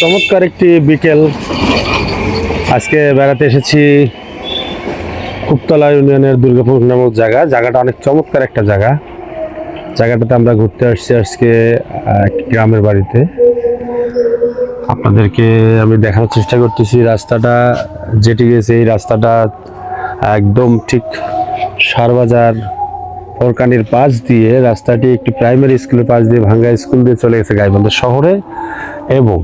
চমৎকার একটি বিকেল। আজকে বেড়াতে এসেছি কুপতলা ইউনিয়নের দুর্গাপুর নামক জায়গা। জায়গাটা অনেক চমৎকার একটা জায়গা। জায়গাটাতে আমরা ঘুরতে আসছি আজকে গ্রামের বাড়িতে। আপনাদেরকে আমি দেখানোর চেষ্টা করতেছি রাস্তাটা। যেটি গেছে এই রাস্তাটা একদম ঠিক সারবাজার ফরকানির পাশ দিয়ে রাস্তাটি একটি প্রাইমারি স্কুলের পাশ দিয়ে ভাঙ্গা স্কুল দিয়ে চলে গেছে গাইবান্ধা শহরে এবং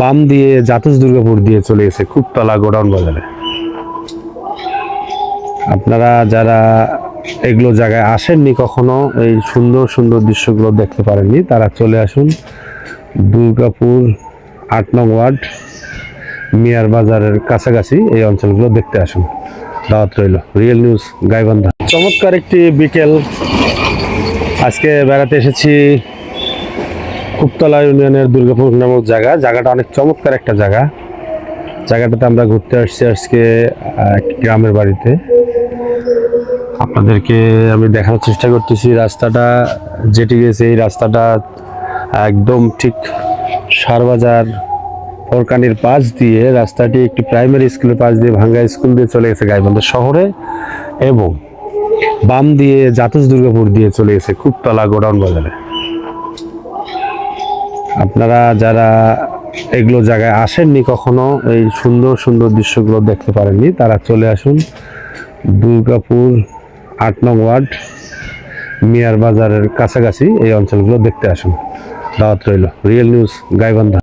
বাম দিয়ে জাতুস দুর্গাপুর দিয়ে চলে গেছে কুপতলা গোডাউন বাজারে। আপনারা যারা এগুলো জায়গায় আসেননি কখনো, এই সুন্দর সুন্দর দৃশ্যগুলো দেখতে পারেননি, তারা চলে আসুন দুর্গাপুর আট নং ওয়ার্ড, মিয়ার বাজারের কাছাকাছি এই অঞ্চলগুলো দেখতে আসুন। দাওয়াত রইল, রিয়েল নিউজ, গাইবান্ধা। চমৎকার একটি বিকেল। আজকে বেড়াতে এসেছি কুপতলা ইউনিয়নের দুর্গাপুর নামক জায়গা। জায়গাটা অনেক চমৎকার একটা জায়গা। জায়গাটাতে আমরা ঘুরতে আসছি আজকে গ্রামের বাড়িতে। আপনাদেরকে আমি দেখানোর চেষ্টা করতেছি রাস্তাটা, যেটি গেছে এই রাস্তাটা একদম ঠিক সারবাজার ফরকানির পাশ দিয়ে রাস্তাটি একটি প্রাইমারি স্কুলের পাশ দিয়ে ভাঙ্গা স্কুল দিয়ে চলে গেছে গাইবান্ধা শহরে এবং বাম দিয়ে জাতুস দুর্গাপুর দিয়ে চলে গেছে কুপতলা গোডাউন বাজারে। আপনারা যারা এগুলো জায়গায় আসেননি কখনো, এই সুন্দর সুন্দর দৃশ্যগুলো দেখতে পারেননি, তারা চলে আসুন দুর্গাপুর আট নং ওয়ার্ড, মিয়ার বাজারের কাছাকাছি এই অঞ্চলগুলো দেখতে আসুন। দাওয়াত রইল। Real news, Gaibandha.